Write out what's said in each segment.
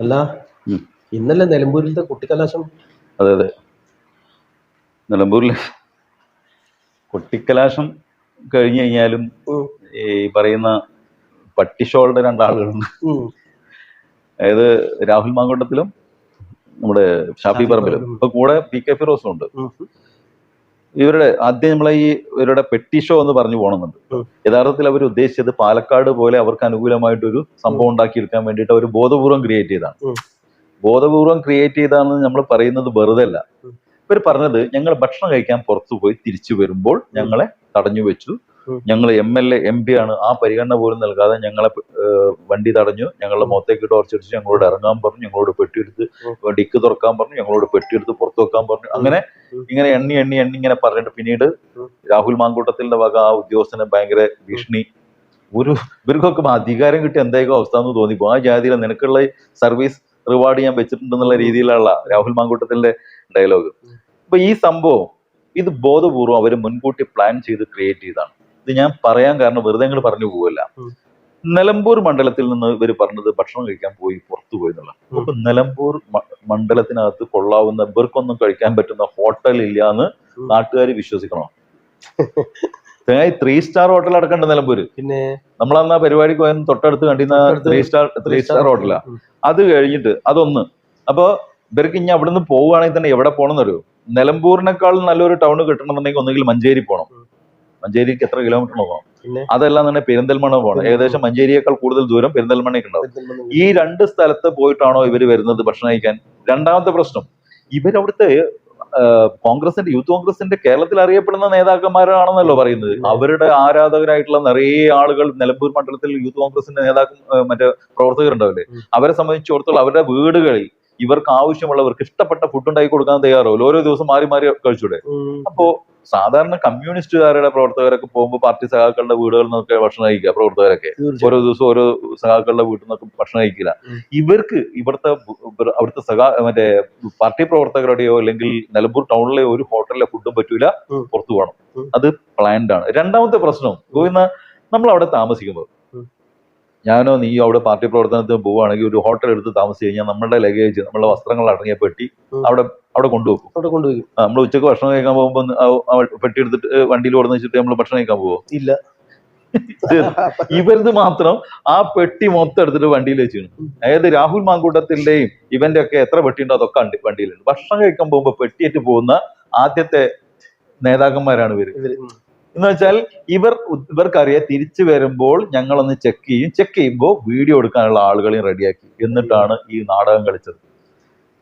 അല്ല. ഇന്നലെ നിലമ്പൂരിലത്തെ കുട്ടിക്കലാശം? അതെ അതെ. നിലമ്പൂരിൽ കുട്ടിക്കലാശം കഴിഞ്ഞു കഴിഞ്ഞാലും ഈ പറയുന്ന പട്ടിഷോളുടെ രണ്ടാളുകളുണ്ട്. അതായത് രാഹുൽ മാങ്കോട്ടത്തിലും നമ്മുടെ ഷാഫി പറമ്പിലും. ഇപ്പൊ കൂടെ പി കെ ഫിറോസും ഉണ്ട്. ഇവരുടെ ആദ്യം നമ്മളെ ഈ ഇവരുടെ പെട്ടി ഷോ എന്ന് പറഞ്ഞു പോകണമെന്നുണ്ട് യഥാർത്ഥത്തിൽ അവർ ഉദ്ദേശിച്ചത് പാലക്കാട് പോലെ അവർക്ക് അനുകൂലമായിട്ടൊരു സംഭവം ഉണ്ടാക്കിയെടുക്കാൻ വേണ്ടിയിട്ട് അവർ ബോധപൂർവം ക്രിയേറ്റ് ചെയ്താണ്. ബോധപൂർവം ക്രിയേറ്റ് ചെയ്താണെന്ന് നമ്മൾ പറയുന്നത് വെറുതെ അല്ല ഇവർ പറഞ്ഞത് ഞങ്ങൾ ഭക്ഷണം കഴിക്കാൻ പുറത്തു പോയി തിരിച്ചു വരുമ്പോൾ ഞങ്ങളെ തടഞ്ഞു വെച്ചു. ഞങ്ങൾ M L A M P ആണ്. ആ പരിഗണന പോലും നൽകാതെ ഞങ്ങളെ വണ്ടി തടഞ്ഞു. ഞങ്ങളുടെ മുഖത്തേക്ക് ടോർച്ചടിച്ച് ഞങ്ങളോട് ഇറങ്ങാൻ പറഞ്ഞു. ഞങ്ങളോട് പെട്ടിയെടുത്ത്. ഡിക്ക് തുറക്കാൻ പറഞ്ഞു. ഞങ്ങളോട് പെട്ടിയെടുത്ത് പുറത്തു വെക്കാൻ പറഞ്ഞു. അങ്ങനെ ഇങ്ങനെ എണ്ണി എണ്ണി എണ്ണി ഇങ്ങനെ പറഞ്ഞിട്ട് പിന്നീട് രാഹുൽ മാങ്കൂട്ടത്തിന്റെ വക ആ ഉദ്യോഗസ്ഥനെ ഭയങ്കര ഭീഷണി. ഒരു ഇവർക്കൊക്കെ അധികാരം കിട്ടി എന്തായിരിക്കും അവസ്ഥ എന്ന് തോന്നിപ്പോ. ആ ജാതിയിലെ നിനക്കുള്ള സർവീസ് റിവാർഡ് ഞാൻ വെച്ചിട്ടുണ്ടെന്നുള്ള രീതിയിലുള്ള രാഹുൽ മാങ്കൂട്ടത്തിന്റെ ഡയലോഗ്. അപ്പൊ ഈ സംഭവം ഇത് ബോധപൂർവം അവർ മുൻകൂട്ടി പ്ലാൻ ചെയ്ത് ക്രിയേറ്റ് ചെയ്താണ്. ഇത് ഞാൻ പറയാൻ കാരണം വെറുതെ അങ്ങോട്ട് പറഞ്ഞു പോവല്ല. നിലമ്പൂർ മണ്ഡലത്തിൽ നിന്ന് ഇവർ പറഞ്ഞത് ഭക്ഷണം കഴിക്കാൻ പോയി പുറത്തു പോയി എന്നുള്ള. അപ്പൊ നിലമ്പൂർ മണ്ഡലത്തിനകത്ത് കൊള്ളാവുന്ന ഇവർക്കൊന്നും കഴിക്കാൻ പറ്റുന്ന ഹോട്ടൽ ഇല്ല എന്ന്. നാട്ടുകാർ വിശ്വസിക്കണോ. തേങ്ങായി ത്രീ സ്റ്റാർ ഹോട്ടൽ അടക്കണ്ട നിലമ്പൂര്. പിന്നെ? നമ്മളന്ന് ആ പരിപാടിക്ക് പോയത് തൊട്ടടുത്ത് കണ്ടിരുന്ന ത്രീ സ്റ്റാർ ത്രീ സ്റ്റാർ ഹോട്ടലാ അത് കഴിഞ്ഞിട്ട് അതൊന്ന്. അപ്പൊ ഇവർക്ക് ഇനി അവിടുന്ന് പോവുകയാണെങ്കിൽ തന്നെ എവിടെ പോകണം എന്നറിയോ നിലമ്പൂരിനേക്കാൾ നല്ലൊരു ടൗൺ കിട്ടണമെന്നുണ്ടെങ്കിൽ ഒന്നുകിൽ മഞ്ചേരി പോകണം. മഞ്ചേരിക്ക് എത്ര കിലോമീറ്റർ പോകണം അതെല്ലാം തന്നെ പെരിന്തൽമണ്ണ പോകണം. ഏകദേശം മഞ്ചേരിയേക്കാൾ കൂടുതൽ ദൂരം പെരിന്തൽമണ്ണയ്ക്ക് ഉണ്ടാവും. ഈ രണ്ട് സ്ഥലത്ത് പോയിട്ടാണോ ഇവർ വരുന്നത് ഭക്ഷണം കഴിക്കാൻ? രണ്ടാമത്തെ പ്രശ്നം ഇവരവിടുത്തെ കോൺഗ്രസിന്റെ യൂത്ത് കോൺഗ്രസിന്റെ കേരളത്തിൽ അറിയപ്പെടുന്ന നേതാക്കന്മാരാണെന്നല്ലോ പറയുന്നത്. അവരുടെ ആരാധകരായിട്ടുള്ള നിറയെ ആളുകൾ നിലമ്പൂർ മണ്ഡലത്തിൽ യൂത്ത് കോൺഗ്രസിന്റെ നേതാക്കൾ മറ്റേ പ്രവർത്തകരുണ്ടാവില്ലേ? അവരെ സംബന്ധിച്ചിടത്തോളം അവരുടെ വീടുകളിൽ ഇവർക്ക് ആവശ്യമുള്ളവർക്ക് ഇഷ്ടപ്പെട്ട ഫുഡ് ഉണ്ടാക്കി കൊടുക്കാൻ തയ്യാറാവില്ല ഓരോ ദിവസം മാറി മാറി കഴിച്ചൂടെ. അപ്പോ സാധാരണ കമ്മ്യൂണിസ്റ്റുകാരുടെ പ്രവർത്തകരൊക്കെ പോകുമ്പോൾ പാർട്ടി സഹാക്കളുടെ വീടുകളിൽ നിന്നൊക്കെ ഭക്ഷണം കഴിക്കുക പ്രവർത്തകരൊക്കെ. ഓരോ ദിവസം ഓരോ സഹാക്കളുടെ വീട്ടിൽ നിന്നൊക്കെ ഭക്ഷണം കഴിക്കില്ല. ഇവർക്ക് ഇവിടുത്തെ അവിടുത്തെ സഖാ മറ്റേ പാർട്ടി പ്രവർത്തകരുടെയോ അല്ലെങ്കിൽ നിലമ്പൂർ ടൗണിലെ ഒരു ഹോട്ടലിലെ ഫുഡും പറ്റൂല. പുറത്തു പോകണം. അത് പ്ലാൻഡ് ആണ് രണ്ടാമത്തെ പ്രശ്നം ഗോവിന്ദ നമ്മൾ അവിടെ താമസിക്കുമ്പോൾ. ഞാനോ നീയോ അവിടെ പാർട്ടി പ്രവർത്തനത്തിന് പോവുകയാണെങ്കിൽ ഒരു ഹോട്ടൽ എടുത്ത് താമസിച്ച് കഴിഞ്ഞാൽ നമ്മുടെ ലഗേജ് നമ്മുടെ വസ്ത്രങ്ങൾ അടങ്ങിയ പെട്ടി അവിടെ അവിടെ കൊണ്ടുപോകും അവിടെ കൊണ്ടുപോയി നമ്മൾ ഉച്ചയ്ക്ക് ഭക്ഷണം കഴിക്കാൻ പോകുമ്പോൾ പെട്ടി എടുത്തിട്ട് വണ്ടിയിൽ ഓടുന്ന വെച്ചിട്ട് നമ്മൾ ഭക്ഷണം കഴിക്കാൻ പോകുമോ ഇല്ല. ഇവരത് മാത്രം ആ പെട്ടി മൊത്തം എടുത്തിട്ട് വണ്ടിയിൽ വെച്ചിരുന്നു. അതായത് രാഹുൽ മാങ്കൂട്ടത്തിന്റെയും ഇവന്റെ ഒക്കെ എത്ര പെട്ടി ഉണ്ടോ അതൊക്കെ ഉണ്ട് വണ്ടിയിലുണ്ട്. ഭക്ഷണം കഴിക്കാൻ പോകുമ്പോൾ പെട്ടിയേറ്റ് പോകുന്ന ആദ്യത്തെ നേതാക്കന്മാരാണ് ഇവർ. എന്ന് വെച്ചാൽ ഇവർ ഇവർക്കറിയാം തിരിച്ചു വരുമ്പോൾ ഞങ്ങളൊന്ന് ചെക്ക് ചെയ്യും. ചെക്ക് ചെയ്യുമ്പോൾ വീഡിയോ എടുക്കാനുള്ള ആളുകളെയും റെഡിയാക്കി എന്നിട്ടാണ് ഈ നാടകം കളിച്ചത്.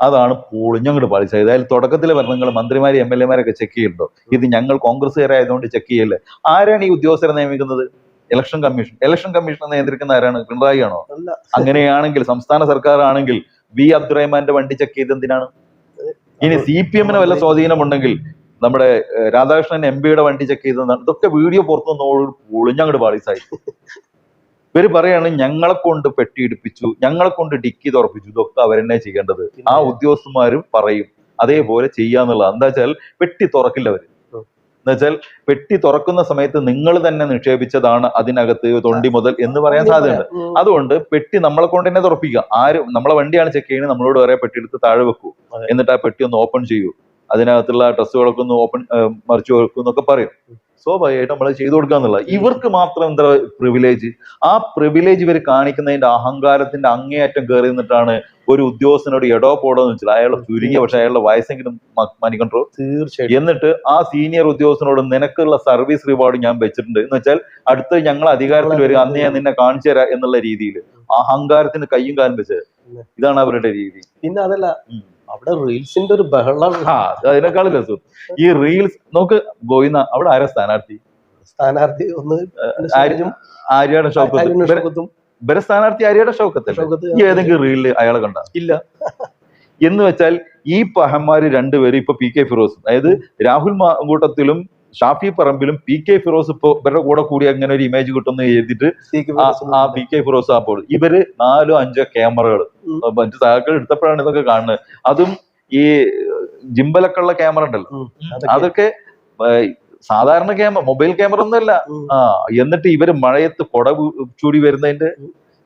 അതാണ് പൊളിഞ്ഞങ്ങോട്ട് പളിച്ചത് അതായത് തുടക്കത്തിലെ ഭരണങ്ങൾ മന്ത്രിമാരെ എം എൽ എമാരൊക്കെ ചെക്ക് ചെയ്യുന്നുണ്ടോ ഇത് ഞങ്ങൾ കോൺഗ്രസ്സുകാരായതുകൊണ്ട് ചെക്ക് ചെയ്യല്ലേ? ആരാണ് ഈ ഉദ്യോഗസ്ഥരെ നിയമിക്കുന്നത്? ഇലക്ഷൻ കമ്മീഷൻ ഇലക്ഷൻ കമ്മീഷൻ നിയന്ത്രിക്കുന്ന ആരാണ്? പിണറായി ആണോ? അങ്ങനെയാണെങ്കിൽ സംസ്ഥാന സർക്കാർ ആണെങ്കിൽ വി അബ്ദുറഹ്മാന്റെ വണ്ടി ചെക്ക് ചെയ്ത് എന്തിനാണ്? ഇനി സി പി എമ്മിന് വല്ല സ്വാധീനമുണ്ടെങ്കിൽ നമ്മുടെ രാധാകൃഷ്ണൻ എം പിയുടെ വണ്ടി ചെക്ക് ചെയ്ത് ഇതൊക്കെ വീഡിയോ പുറത്തു നിന്ന് പൊളിഞ്ഞങ്ങോട്ട് പാളീസായി. ഇവർ പറയാണ് ഞങ്ങളെ കൊണ്ട് പെട്ടിയിടിപ്പിച്ചു ഞങ്ങളെ കൊണ്ട് ഡിക്കി തുറപ്പിച്ചു ഇതൊക്കെ അവരെന്നെ ചെയ്യേണ്ടത്. ആ ഉദ്യോഗസ്ഥന്മാരും പറയും അതേപോലെ ചെയ്യാന്നുള്ളത്. എന്താ വെച്ചാൽ പെട്ടി തുറക്കില്ല അവർ. എന്നുവെച്ചാൽ എന്താ വെച്ചാൽ പെട്ടി തുറക്കുന്ന സമയത്ത് നിങ്ങൾ തന്നെ നിക്ഷേപിച്ചതാണ് അതിനകത്ത് തൊണ്ടി മുതൽ എന്ന് പറയാൻ സാധ്യതയുണ്ട്. അതുകൊണ്ട് പെട്ടി നമ്മളെ കൊണ്ട് തന്നെ തുറപ്പിക്കുക. ആരും നമ്മളെ വണ്ടിയാണ് ചെക്ക് ചെയ്യുന്നത് നമ്മളോട് പറയാ പെട്ടി എടുത്ത് താഴെ വെക്കൂ. എന്നിട്ട് ആ പെട്ടി ഒന്ന് ഓപ്പൺ ചെയ്യൂ. അതിനകത്തുള്ള ഡ്രസ്സുകളൊക്കെ ഒന്ന് ഓപ്പൺ മറിച്ചു വെക്കും എന്നൊക്കെ പറയും. സ്വാഭാവികമായിട്ട് നമ്മൾ ചെയ്തു കൊടുക്കുക എന്നുള്ള ഇവർക്ക് മാത്രം എന്താ പ്രിവിലേജ് ആ പ്രിവിലേജ് ഇവർ കാണിക്കുന്നതിന്റെ അഹങ്കാരത്തിന്റെ അങ്ങേയറ്റം കയറി നിന്നിട്ടാണ് ഒരു ഉദ്യോഗസ്ഥനോട് എടോ പോടോ എന്ന് വെച്ചാൽ അയാളെ ചുരുങ്ങിയ പക്ഷെ അയാളുടെ വയസ്സെങ്കിലും മണിക്കൺട്രോ തീർച്ചയായും എന്നിട്ട് ആ സീനിയർ ഉദ്യോഗസ്ഥനോട് നിനക്കുള്ള സർവീസ് റിവാർഡ് ഞാൻ വെച്ചിട്ടുണ്ട്. എന്ന് വെച്ചാൽ അടുത്ത് ഞങ്ങൾ അധികാരത്തിൽ വരിക അന്ന് ഞാൻ നിന്നെ കാണിച്ചു തരാം എന്നുള്ള രീതിയിൽ അഹങ്കാരത്തിന് കയ്യും കാലും വെച്ച്. ഇതാണ് അവരുടെ രീതി. പിന്നെ അതല്ല. അവിടെ റീൽസിന്റെ ഒരു ബഹളം. അതിനേക്കാളും രസം. ഈ റീൽസ് നോക്ക് ഗോയിന്ന അവിടെ ആരാ സ്ഥാനാർത്ഥി? സ്ഥാനാർത്ഥി ഒന്ന് ആര്യയുടെ ആര്യാടെ ഷൗക്കത്ത് ഇവരെ- ഇവരെ സ്ഥാനാർത്ഥി ആര്യാടെ ഷൗക്കത്തല്ലേ ഷൗക്കത്ത് ഏതെങ്കിലും റീലിൽ അയാളെ കണ്ട? ഇല്ല. എന്ന് വെച്ചാൽ ഈ പഹന്മാര് രണ്ടുപേരും ഇപ്പൊ പി കെ ഫിറോസ്. അതായത് രാഹുൽ മാങ്കൂട്ടത്തിലും ഷാഫി പറമ്പിലും പി കെ ഫിറോസ് ഇപ്പൊ ഇവരുടെ കൂടെ കൂടി അങ്ങനെ ഒരു ഇമേജ് കിട്ടുമെന്ന് എഴുതിയിട്ട് ആ- പി കെ ഫിറോസ് അപ്പോൾ ഇവർ നാലോ അഞ്ചോ ക്യാമറകൾ. മറ്റു സഹാക്കൾ എടുത്തപ്പോഴാണ് ഇതൊക്കെ കാണുന്നത്. അതും ഈ ജിമ്പലൊക്കെ ക്യാമറ ഉണ്ടല്ലോ. അതൊക്കെ. സാധാരണ ക്യാമറ മൊബൈൽ ക്യാമറ ഒന്നുമല്ല ആ എന്നിട്ട് ഇവർ മഴയത്ത് കൊട ചൂടി വരുന്നതിന്റെ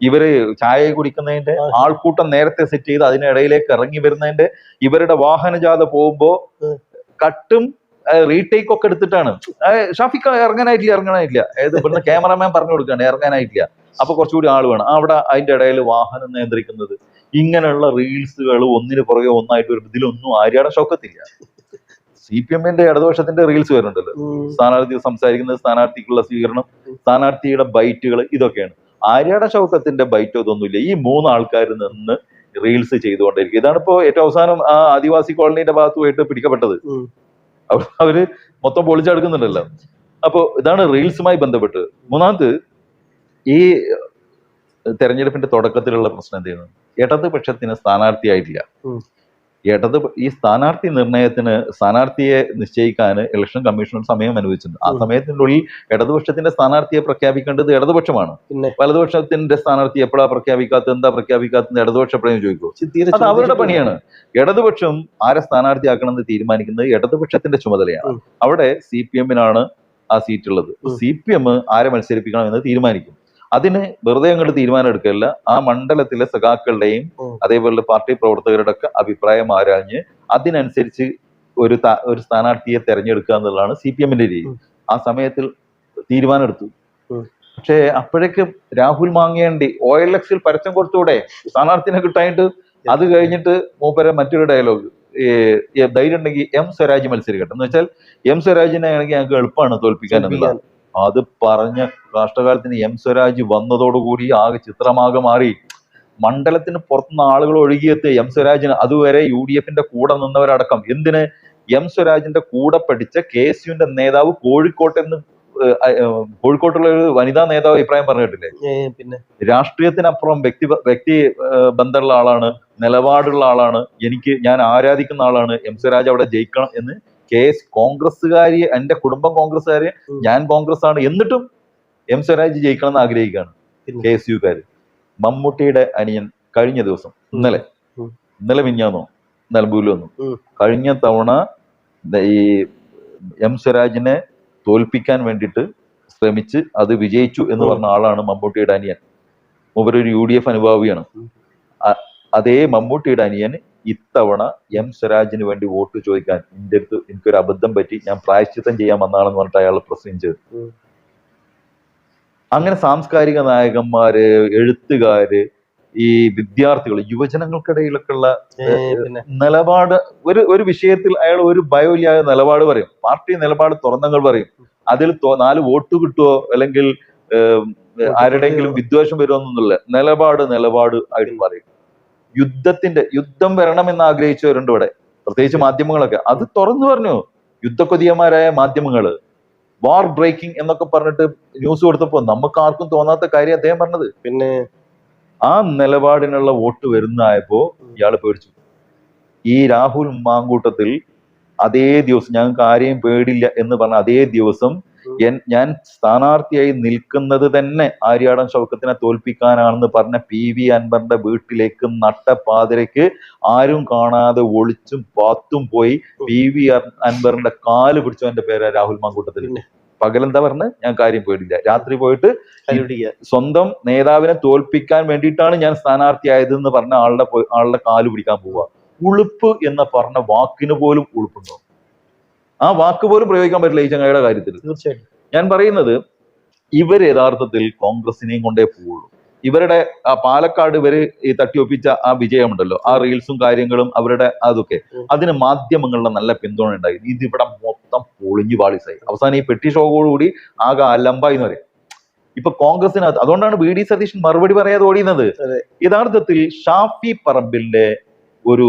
ഇവർ ചായ കുടിക്കുന്നതിന്റെ. ആൾക്കൂട്ടം നേരത്തെ സെറ്റ് ചെയ്ത് അതിനിടയിലേക്ക് ഇറങ്ങി വരുന്നതിന്റെ ഇവരുടെ വാഹനജാഥ പോകുമ്പോ കട്ടും റീടേക്ക് ഒക്കെ എടുത്തിട്ടാണ്. ഷാഫിക്ക ഇറങ്ങാനായിട്ടില്ല ഇറങ്ങാനായിട്ടില്ല. ഏത് ഇവിടുന്ന് ക്യാമറമാൻ പറഞ്ഞു കൊടുക്കാണ് ഇറങ്ങാനായിട്ടില്ല. അപ്പൊ കുറച്ചുകൂടി ആൾ വേണം. അവിടെ അതിന്റെ ഇടയിൽ വാഹനം നിയന്ത്രിക്കുന്നത്. ഇങ്ങനെയുള്ള റീൽസുകൾ ഒന്നിന് പുറകെ ഒന്നായിട്ട് വരുമ്പോൾ ഇതിലൊന്നും ആര്യാടെ ഷൗക്കത്തില്ല സി പി എമ്മിന്റെ ഇടതുപക്ഷത്തിന്റെ റീൽസ് വരുന്നുണ്ടല്ലോ. സ്ഥാനാർത്ഥി സംസാരിക്കുന്നത് സ്ഥാനാർത്ഥിക്കുള്ള സ്വീകരണം സ്ഥാനാർത്ഥിയുടെ ബൈറ്റുകൾ ഇതൊക്കെയാണ്. ആര്യാട ഷൗക്കത്തിന്റെ ബൈറ്റോ ഇതൊന്നുമില്ല ഈ മൂന്ന് ആൾക്കാർ നിന്ന് റീൽസ് ചെയ്തുകൊണ്ടിരിക്കും ഇതാണ് ഇപ്പോ ഏറ്റവും അവസാനം ആ ആദിവാസി കോളനിയുടെ ഭാഗത്ത് പോയിട്ട് പിടിക്കപ്പെട്ടത് അവർ മൊത്തം പൊളിച്ചെടുക്കുന്നുണ്ടല്ലോ അപ്പോ ഇതാണ് റീൽസുമായി ബന്ധപ്പെട്ട്. മൂന്നാമത് ഈ തെരഞ്ഞെടുപ്പിന്റെ തുടക്കത്തിലുള്ള പ്രശ്നം എന്ത് ഇടതുപക്ഷത്തിന് സ്ഥാനാർത്ഥിയായിട്ടില്ല. ഇടത് ഈ സ്ഥാനാർത്ഥി നിർണയത്തിന് സ്ഥാനാർത്ഥിയെ നിശ്ചയിക്കാൻ ഇലക്ഷൻ കമ്മീഷൻ സമയം അനുവദിച്ചിട്ടുണ്ട്. ആ സമയത്തിനുള്ളിൽ ഇടതുപക്ഷത്തിന്റെ സ്ഥാനാർത്ഥിയെ പ്രഖ്യാപിക്കേണ്ടത് ഇടതുപക്ഷമാണ്. വലതുപക്ഷത്തിന്റെ സ്ഥാനാർത്ഥി എപ്പോഴാ പ്രഖ്യാപിക്കാത്തത്? എന്താ പ്രഖ്യാപിക്കാത്തത്? ഇടതുപക്ഷം എപ്പോഴും ചോദിക്കും. അത് അവരുടെ പണിയാണ്. ഇടതുപക്ഷം ആരെ സ്ഥാനാർത്ഥിയാക്കണമെന്ന് തീരുമാനിക്കുന്നത് ഇടതുപക്ഷത്തിന്റെ ചുമതലയാണ്. അവിടെ സി പി എമ്മിനാണ് ആ സീറ്റ് ഉള്ളത് ഉം. സി പി എം ആരെ മത്സരിപ്പിക്കണം എന്ന് തീരുമാനിക്കും. അതിന് വെറുതെ അങ്ങോട്ട് തീരുമാനം എടുക്കില്ല ആ മണ്ഡലത്തിലെ സഖാക്കളുടെയും അതേപോലെ പാർട്ടി പ്രവർത്തകരുടെ ഒക്കെ അഭിപ്രായം ആരാഞ്ഞ് അതിനനുസരിച്ച് ഒരു ഒരു സ്ഥാനാർത്ഥിയെ തെരഞ്ഞെടുക്കുക എന്നുള്ളതാണ് സി പി എമ്മിന്റെ രീതി. ആ സമയത്തിൽ തീരുമാനമെടുത്തു. പക്ഷേ അപ്പോഴേക്കും രാഹുൽ മാങ്ങേണ്ടി ഒ എൽ എക്സിൽ പരസ്യം കൊടുത്തൂടെ? സ്ഥാനാർത്ഥിനെ കിട്ടായിട്ട് അത് കഴിഞ്ഞിട്ട് മൂപ്പരെ മറ്റൊരു ഡയലോഗ് ഈ ധൈര്യം ഉണ്ടെങ്കിൽ എം സ്വരാജ് മത്സരിക്കട്ടെ. എന്ന് വെച്ചാൽ എം സ്വരാജിനെ ആണെങ്കിൽ ഞങ്ങൾക്ക് എളുപ്പമാണ് തോൽപ്പിക്കാൻ എന്നുള്ളത് അത് പറഞ്ഞ രാഷ്ട്രകാലത്തിന് എം സ്വരാജ് വന്നതോടുകൂടി ആകെ ചിത്രമാകെ മാറി. മണ്ഡലത്തിന് പുറത്തുനിന്ന് ആളുകൾ ഒഴുകിയെത്തിയ എം സ്വരാജിന് അതുവരെ യു ഡി എഫിന്റെ കൂടെ നിന്നവരടക്കം എന്തിന്? എം സ്വരാജിന്റെ കൂടെ പഠിച്ച കെ എസ് യുവിന്റെ നേതാവ് കോഴിക്കോട്ട് എന്ന് കോഴിക്കോട്ടുള്ള ഒരു വനിതാ നേതാവ് അഭിപ്രായം പറഞ്ഞിട്ടില്ലേ? പിന്നെ? രാഷ്ട്രീയത്തിനപ്പുറം വ്യക്തി വ്യക്തി ബന്ധമുള്ള ആളാണ് നിലപാടുള്ള ആളാണ് എനിക്ക് ഞാൻ ആരാധിക്കുന്ന ആളാണ് എം സ്വരാജ് അവിടെ ജയിക്കണം എന്ന് കെ എസ് കോൺഗ്രസ്സുകാരി എന്റെ കുടുംബം കോൺഗ്രസ്സുകാര് ഞാൻ കോൺഗ്രസ് ആണ് എന്നിട്ടും എം സ്വരാജ് ജയിക്കണം എന്ന് ആഗ്രഹിക്കുകയാണ്. കെ എസ് യുക്കാര്. മമ്മൂട്ടിയുടെ അനിയൻ കഴിഞ്ഞ ദിവസം ഇന്നലെ. ഇന്നലെ മിഞ്ഞാന്നോ നിലമ്പൂരിൽ വന്നു. കഴിഞ്ഞ തവണ ഈ എം സ്വരാജിനെ തോൽപ്പിക്കാൻ വേണ്ടിയിട്ട് ശ്രമിച്ച് അത് വിജയിച്ചു എന്ന് പറഞ്ഞ ആളാണ് മമ്മൂട്ടിയുടെ അനിയൻ. മൂപ്പരൊരു യു ഡി എഫ് അനുഭാവിയാണ്. അതേ മമ്മൂട്ടിയുടെ അനിയൻ ഇത്തവണ എം സ്വരാജിന് വേണ്ടി വോട്ട് ചോദിക്കാൻ എന്റെ അടുത്ത് എനിക്കൊരു അബദ്ധം പറ്റി ഞാൻ പ്രായശ്ചിത്തം ചെയ്യാൻ വന്നാണെന്ന് പറഞ്ഞിട്ട് അയാൾ പ്രസംഗിച്ചത്. അങ്ങനെ സാംസ്കാരിക നായകന്മാര് എഴുത്തുകാര് ഈ വിദ്യാർത്ഥികൾ യുവജനങ്ങൾക്കിടയിലൊക്കെ ഉള്ള പിന്നെ. നിലപാട് ഒരു ഒരു വിഷയത്തിൽ അയാൾ ഒരു ഭയമില്ലാതെ നിലപാട് പറയും. പാർട്ടി നിലപാട് തുറന്നങ്ങൾ പറയും. അതിൽ നാല് വോട്ട് കിട്ടുമോ അല്ലെങ്കിൽ ആരുടെയെങ്കിലും വിദ്വേഷം വരുമെന്നൊന്നുമില്ല നിലപാട് നിലപാട് ആയിട്ട് പറയും. യുദ്ധത്തിന്റെ യുദ്ധം വരണമെന്ന് ആഗ്രഹിച്ചവരുണ്ട് ഇവിടെ. പ്രത്യേകിച്ച് മാധ്യമങ്ങളൊക്കെ. അത് തുറന്നു പറഞ്ഞു. യുദ്ധക്കൊതിയന്മാരായ മാധ്യമങ്ങൾ വാർ ബ്രേക്കിംഗ് എന്നൊക്കെ പറഞ്ഞിട്ട് ന്യൂസ് കൊടുത്തപ്പോ നമുക്ക് ആർക്കും തോന്നാത്ത കാര്യം അദ്ദേഹം പറഞ്ഞത്. പിന്നെ ആ നിലപാടിനുള്ള വോട്ട് വരുന്നതായപ്പോ ഇയാൾ പേടിച്ചു. ഈ രാഹുൽ മാങ്കൂട്ടത്തിൽ അതേ ദിവസം ഞങ്ങൾക്ക് ആരെയും പേടില്ല എന്ന് പറഞ്ഞ അതേ ദിവസം ഞാൻ സ്ഥാനാർത്ഥിയായി നിൽക്കുന്നത് തന്നെ ആര്യാടൻ ഷൗക്കത്തിനെ തോൽപ്പിക്കാനാണെന്ന് പറഞ്ഞ പി വി അൻവറിന്റെ വീട്ടിലേക്ക് നട്ടപ്പാതിരയ്ക്ക് ആരും കാണാതെ ഒളിച്ചും പാത്തും പോയി പി വി അൻവറിന്റെ കാൽ പിടിച്ചവന്റെ പേരാ രാഹുൽ മാങ്കൂട്ടത്തിൽ. പകലെന്താ പറഞ്ഞ്? ഞാൻ കാര്യം പോയിട്ടില്ല. രാത്രി പോയിട്ട് സ്വന്തം നേതാവിനെ തോൽപ്പിക്കാൻ വേണ്ടിയിട്ടാണ് ഞാൻ സ്ഥാനാർത്ഥിയായത് എന്ന് പറഞ്ഞ ആളുടെ ആളുടെ കാൽ പിടിക്കാൻ പോവുക. ഉളുപ്പ് എന്ന പറഞ്ഞ വാക്കിന് പോലും ഉളുപ്പുണ്ടോ? ആ വാക്ക് പോലും പ്രയോഗിക്കാൻ പറ്റില്ല ഈ ചങ്ങായിയുടെ കാര്യത്തിൽ. തീർച്ചയായിട്ടും. ഞാൻ പറയുന്നത് ഇവർ യഥാർത്ഥത്തിൽ കോൺഗ്രസിനെയും കൊണ്ടേ പോവുള്ളൂ. ഇവരുടെ ആ പാലക്കാട് ഇവർ ഈ തട്ടിയൊപ്പിച്ച ആ വിജയമുണ്ടല്ലോ. ആ റീൽസും കാര്യങ്ങളും അവരുടെ അതൊക്കെ. അതിന് മാധ്യമങ്ങളുടെ നല്ല പിന്തുണ ഉണ്ടായി. ഇതിവിടെ മൊത്തം പൊളിഞ്ഞു പാളിസായി അവസാനം ഈ പെട്ടി ഷോകോടുകൂടി ആകെ അലമ്പായി എന്ന് പറയും. ഇപ്പൊ കോൺഗ്രസിനകത്ത് അതുകൊണ്ടാണ് വി ഡി സതീശൻ മറുപടി പറയാതെ ഓടിയുന്നത് യഥാർത്ഥത്തിൽ ഷാഫി പറമ്പിലിന്റെ ഒരു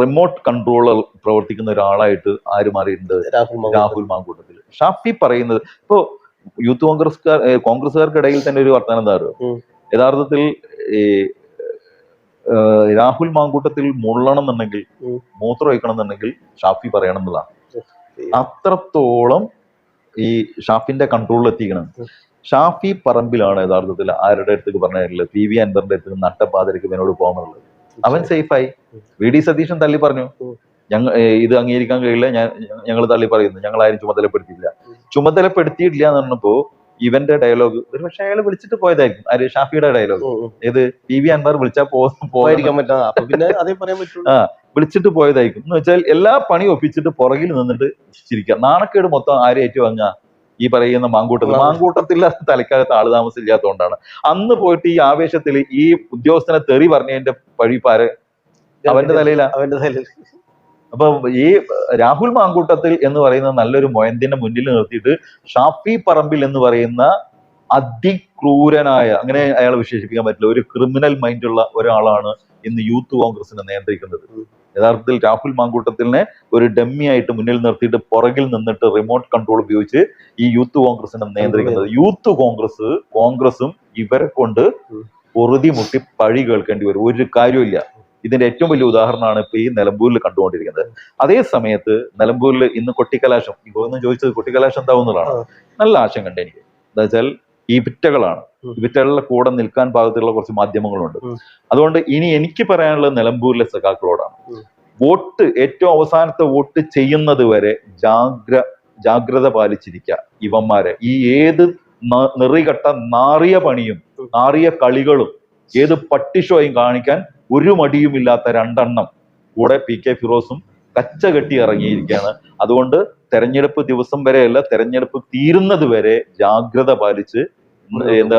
റിമോട്ട് കൺട്രോളർ പ്രവർത്തിക്കുന്ന ഒരാളായിട്ട് ആര് മാറിയിട്ടുണ്ട്? രാഹുൽ മാങ്കൂട്ടത്തിൽ. ഷാഫി പറയുന്നത് ഇപ്പോ യൂത്ത് കോൺഗ്രസ്കാർ കോൺഗ്രസ്സുകാർക്കിടയിൽ തന്നെ ഒരു വർത്തമാനം എന്താ പറയുക? യഥാർത്ഥത്തിൽ ഈ രാഹുൽ മാങ്കൂട്ടത്തിൽ മുള്ളണം എന്നുണ്ടെങ്കിൽ. മൂത്രം ഒഴിക്കണം എന്നുണ്ടെങ്കിൽ ഷാഫി പറയണം എന്നുള്ളതാണ് അത്രത്തോളം ഈ ഷാഫിന്റെ കൺട്രോളിൽ എത്തിക്കണം. ഷാഫി പറമ്പിലാണ് യഥാർത്ഥത്തിൽ ആരുടെ അടുത്തേക്ക് പറഞ്ഞിട്ടുള്ളത് പി വി അൻവറിന്റെ അടുത്ത് നട്ടപ്പാതിരക്ക് ഇവനോട് പോകാനുള്ളത് അവൻ സേഫായി. വി ഡി സതീശൻ തള്ളി പറഞ്ഞു. ഞങ്ങൾ ഇത് അംഗീകരിക്കാൻ കഴിയില്ല ഞാൻ ഞങ്ങൾ തള്ളി പറയുന്നു ഞങ്ങൾ ആരും ചുമതലപ്പെടുത്തിയില്ല. ചുമതലപ്പെടുത്തിയിട്ടില്ല എന്ന് പറഞ്ഞപ്പോ ഇവന്റെ ഡയലോഗ് ഒരു പക്ഷെ അയാൾ വിളിച്ചിട്ട് പോയതായിരിക്കും ആര് ഷാഫിയുടെ ഡയലോഗ്. ഏത് പി വി അൻവർ വിളിച്ചാൽ പോയിരിക്കാൻ പറ്റാ ആ. വിളിച്ചിട്ട് പോയതായിരിക്കും എന്ന് വെച്ചാൽ എല്ലാ പണിയും ഒപ്പിച്ചിട്ട് പുറകിൽ നിന്നിട്ട് ചിരിക്കുക നാണക്കേട് മൊത്തം ആരേറ്റു ഏറ്റുവാങ്ങുക ഈ പറയുന്ന മാങ്കൂട്ടത്തിൽ. മാങ്കൂട്ടത്തിൽ തലക്കകത്ത് ആൾ താമസമില്ലാത്തതുകൊണ്ടാണ് അന്ന് പോയിട്ട് ഈ ആവേശത്തിൽ ഈ ഉദ്യോഗസ്ഥനെ തെറി പറഞ്ഞതിന്റെ പഴിപ്പാര് അവന്റെ തലയില? അവന്റെ തലയിൽ അപ്പൊ ഈ രാഹുൽ മാങ്കൂട്ടത്തിൽ എന്ന് പറയുന്ന നല്ലൊരു മൊയന്തിന്റെ മുന്നിൽ നിർത്തിയിട്ട് ഷാഫി പറമ്പിൽ എന്ന് പറയുന്ന അതിക്രൂരനായ അങ്ങനെ അയാളെ വിശേഷിപ്പിക്കാൻ പറ്റില്ല ഒരു ക്രിമിനൽ മൈൻഡുള്ള ഒരാളാണ് ഇന്ന് യൂത്ത് കോൺഗ്രസിനെ നിയന്ത്രിക്കുന്നത്. യഥാർത്ഥത്തിൽ രാഹുൽ മാങ്കൂട്ടത്തിനെ ഒരു ഡമ്മി ആയിട്ട് മുന്നിൽ നിർത്തിയിട്ട് പുറകിൽ നിന്നിട്ട് റിമോട്ട് കൺട്രോൾ ഉപയോഗിച്ച് ഈ യൂത്ത് കോൺഗ്രസിനെ നിയന്ത്രിക്കുന്നത്. യൂത്ത് കോൺഗ്രസ് കോൺഗ്രസും ഇവരെ കൊണ്ട്. പൊറുതി മുട്ടി പഴി കേൾക്കേണ്ടി വരും. ഒരു കാര്യമില്ല ഇതിന്റെ ഏറ്റവും വലിയ ഉദാഹരണമാണ് ഇപ്പൊ ഈ നിലമ്പൂരിൽ കണ്ടുകൊണ്ടിരിക്കുന്നത്. അതേ സമയത്ത് നിലമ്പൂരിൽ ഇന്ന് കൊട്ടിക്കലാശം ഇപ്പൊ ഒന്ന് ചോദിച്ചത് കൊട്ടിക്കലാശം എന്താവുന്നതാണ് എന്നുള്ളതാണ് നല്ല ആശങ്ക ഉണ്ട് എനിക്ക്. എന്താ വെച്ചാൽ ഈ വിറ്റകളാണ്. ഈ കൂടെ നിൽക്കാൻ പാകത്തിലുള്ള കുറച്ച് മാധ്യമങ്ങളുണ്ട്. അതുകൊണ്ട് ഇനി എനിക്ക് പറയാനുള്ളത് നിലമ്പൂരിലെ സഖാക്കളോടാണ്. വോട്ട് ഏറ്റവും അവസാനത്തെ വോട്ട് ചെയ്യുന്നത് വരെ ജാഗ്ര ജാഗ്രത പാലിച്ചിരിക്കുക ഇവന്മാരെ. ഈ ഏത് നിറികട്ട നാറിയ പണിയും നാറിയ കളികളും ഏത് പട്ടിഷോയും കാണിക്കാൻ ഒരു മടിയും ഇല്ലാത്ത രണ്ടെണ്ണം കൂടെ പി കെ ഫിറോസും കച്ച കെട്ടി ഇറങ്ങിയിരിക്കുകയാണ് അതുകൊണ്ട് തെരഞ്ഞെടുപ്പ് ദിവസം വരെയല്ല തെരഞ്ഞെടുപ്പ് തീരുന്നത് വരെ ജാഗ്രത പാലിച്ച് എന്താ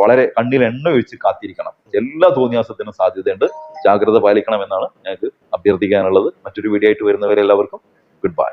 വളരെ കണ്ണിൽ എണ്ണ ഒഴിച്ച് കാത്തിരിക്കണം. എല്ലാ തോന്നിയാസത്തിനും സാധ്യതയുണ്ട്. ജാഗ്രത പാലിക്കണം എന്നാണ് ഞങ്ങൾക്ക് അഭ്യർത്ഥിക്കാനുള്ളത്. മറ്റൊരു വീഡിയോ ആയിട്ട് വരുന്നവരെ എല്ലാവർക്കും ഗുഡ് ബൈ.